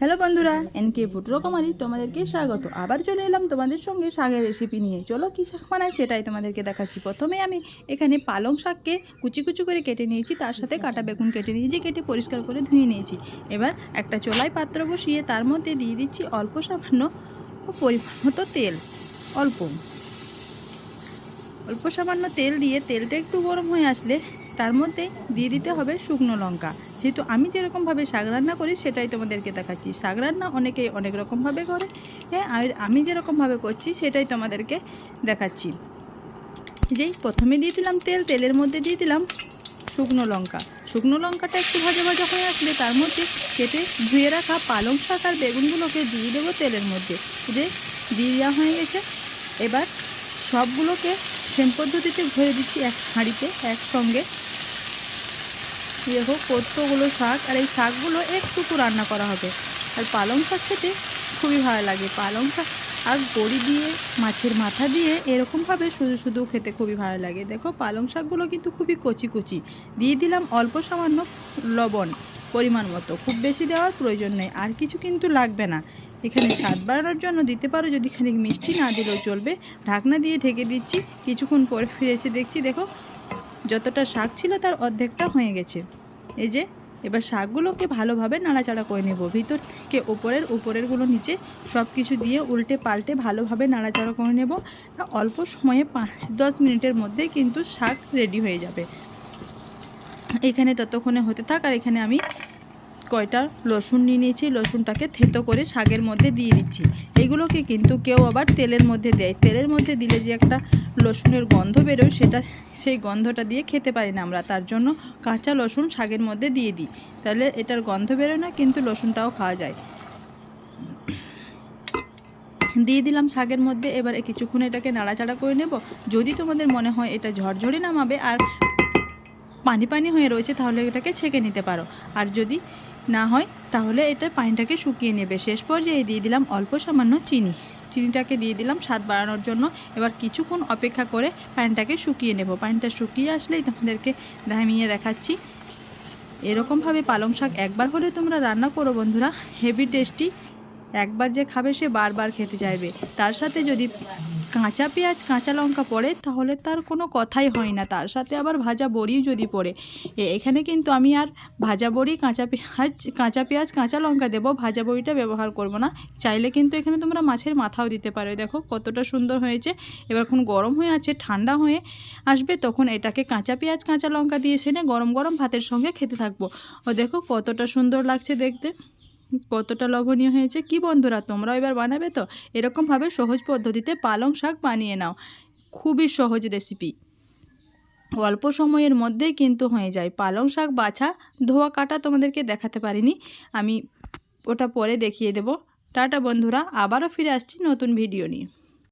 Hello বন্ধুরা NK food রকমারি তোমাদেরকে স্বাগত। আবার চলে এলাম তোমাদের সঙ্গে শাকের রেসিপি নিয়ে। চলো কী শাক বানায় সেটাই তোমাদেরকে দেখাচ্ছি। প্রথমে আমি এখানে পালং শাককে কুচি কুচি করে কেটে নিয়েছি, তার সাথে কাটা বেগুন কেটে নিয়েছি, কেটে পরিষ্কার করে ধুয়ে নিয়েছি। এবার একটা চোলাই পাত্র বসিয়ে তার মধ্যে দিয়ে দিচ্ছি অল্প সামান্য পরিমাণ মতো তেল, অল্প। অল্প সামান্য তেল দিয়ে তেলটা একটু গরম হয়ে আসলে তার মধ্যে দিয়ে দিতে হবে শুকনো লঙ্কা। যেহেতু আমি যেরকমভাবে শাক রান্না করি, সেটাই তোমাদেরকে দেখাচ্ছি। শাক রান্না অনেকেই অনেক রকমভাবে করে হ্যাঁ আর আমি যেরকমভাবে করছি, সেটাই তোমাদেরকে দেখাচ্ছি। যেই প্রথমে দিয়ে দিলাম তেল, তেলের মধ্যে দিয়ে দিলাম শুকনো লঙ্কা। শুকনো লঙ্কাটা একটু ভাজা ভাজা হয়ে আসলে তার মধ্যে কেটে ধুয়ে রাখা পালং শাক আর বেগুনগুলোকে দিয়ে দেবো তেলের মধ্যে। যে দিয়ে দেওয়া হয়ে গেছে, এবার সবগুলোকে সেম পদ্ধতিতে ভরে দিচ্ছি এক হাঁড়িতে একসঙ্গে। দেখো কতগুলো শাক, আর এই শাকগুলো একটুকু রান্না করা হবে। আর পালং শাক খেতে খুবই ভালো লাগে। পালং শাক আর বড়ি দিয়ে, মাছের মাথা দিয়ে এরকমভাবে শুধু শুধু খেতে খুবই ভালো লাগে। দেখো, পালং শাকগুলো কিন্তু খুবই কচি কচি। দিয়ে দিলাম অল্প সামান্য লবণ পরিমাণ মতো। খুব বেশি দেওয়ার প্রয়োজন নেই। আর কিছু কিন্তু লাগবে না। এখানে স্বাদ বাড়ানোর জন্য দিতে পারো যদি খানিক মিষ্টি না দিলেও চলবে। ঢাকনা দিয়ে ঢেকে দিচ্ছি। কিছুক্ষণ পরে ফিরে এসে দেখছি, দেখো যতটা শাক ছিল তার অর্ধেকটা হয়ে গেছে। এই যে, এবার শাকগুলোকে ভালোভাবে নাড়াচাড়া করে নেব। ভিতর থেকে ওপরের, উপরেরগুলো নিচে সব কিছু দিয়ে উল্টে পাল্টে ভালোভাবে নাড়াচাড়া করে নেব। অল্প সময়ে পাঁচ দশ মিনিটের মধ্যে কিন্তু শাক রেডি হয়ে যাবে। এখানে ততক্ষণে হতে থাক আর এখানে আমি কয়টা রসুন নিয়ে নিয়েছি, রসুনটাকে থেতো করে শাকের মধ্যে দিয়ে দিচ্ছি। এগুলোকে কিন্তু কেউ আবার তেলের মধ্যে দেয়। তেলের মধ্যে দিলে যে একটা রসুনের গন্ধ বেরোয়, সেটা সেই গন্ধটা দিয়ে খেতে পারি না আমরা। তার জন্য কাঁচা রসুন শাকের মধ্যে দিয়ে দিই। তাহলে এটার গন্ধ বেরোয় না, কিন্তু রসুনটাও খাওয়া যায়। দিয়ে দিলাম শাকের মধ্যে। এবার কিছুক্ষণ এটাকে নাড়াচাড়া করে নেব। যদি তোমাদের মনে হয় এটা ঝরঝরে নামাবে আর পানি পানি হয়ে রয়েছে, তাহলে এটাকে ছেঁকে নিতে পারো। আর যদি না হয়, তাহলে এটা পানিটাকে শুকিয়ে নেবে। শেষ পর্যায়ে দিয়ে দিলাম অল্প সামান্য চিনি। চিনিটাকে দিয়ে দিলাম স্বাদ বাড়ানোর জন্য। এবার কিছুক্ষণ অপেক্ষা করে পানিটাকে শুকিয়ে নেব। পানিটা শুকিয়ে আসলেই তোমাদেরকে নামিয়ে দেখাচ্ছি। এরকমভাবে পালং শাক একবার হলে তোমরা রান্না করো বন্ধুরা। Heavy tasty. একবার যে খাবে সে বারবার খেতে চাইবে। তার সাথে যদি কাঁচা পেঁয়াজ, কাঁচা লঙ্কা পড়ে, তাহলে তার কোনো কথাই হয় না। তার সাথে আবার ভাজা বড়িও যদি পড়ে। এখানে কিন্তু আমি আর ভাজা বড়ি, কাঁচা পেঁয়াজ কাঁচা পেঁয়াজ, কাঁচা লঙ্কা দেবো। ভাজা বড়িটা ব্যবহার করব না। চাইলে কিন্তু এখানে তোমরা মাছের মাথাও দিতে পারো। দেখো কতটা সুন্দর হয়েছে। এবার এখন গরম হয়ে আছে, ঠান্ডা হয়ে আসবে, তখন এটাকে কাঁচা পেঁয়াজ, কাঁচা লঙ্কা দিয়ে সেনে গরম গরম ভাতের সঙ্গে খেতে থাকব। ও দেখো কতটা সুন্দর লাগছে দেখতে। কতটা লবণীয় হয়েছে? কি বন্ধুরা তোমরা এবার বানাবে তো? এরকমভাবে সহজ পদ্ধতিতে পালং শাক বানিয়ে নাও। খুবই সহজ রেসিপি অল্প সময়ের মধ্যেই কিন্তু হয়ে যায়। পালং শাক বাছা, ধোয়া কাটা তোমাদেরকে দেখাতে পারিনি। আমি ওটা পরে দেখিয়ে দেব। টাটা বন্ধুরা, আবারও ফিরে আসছি নতুন ভিডিও নিয়ে।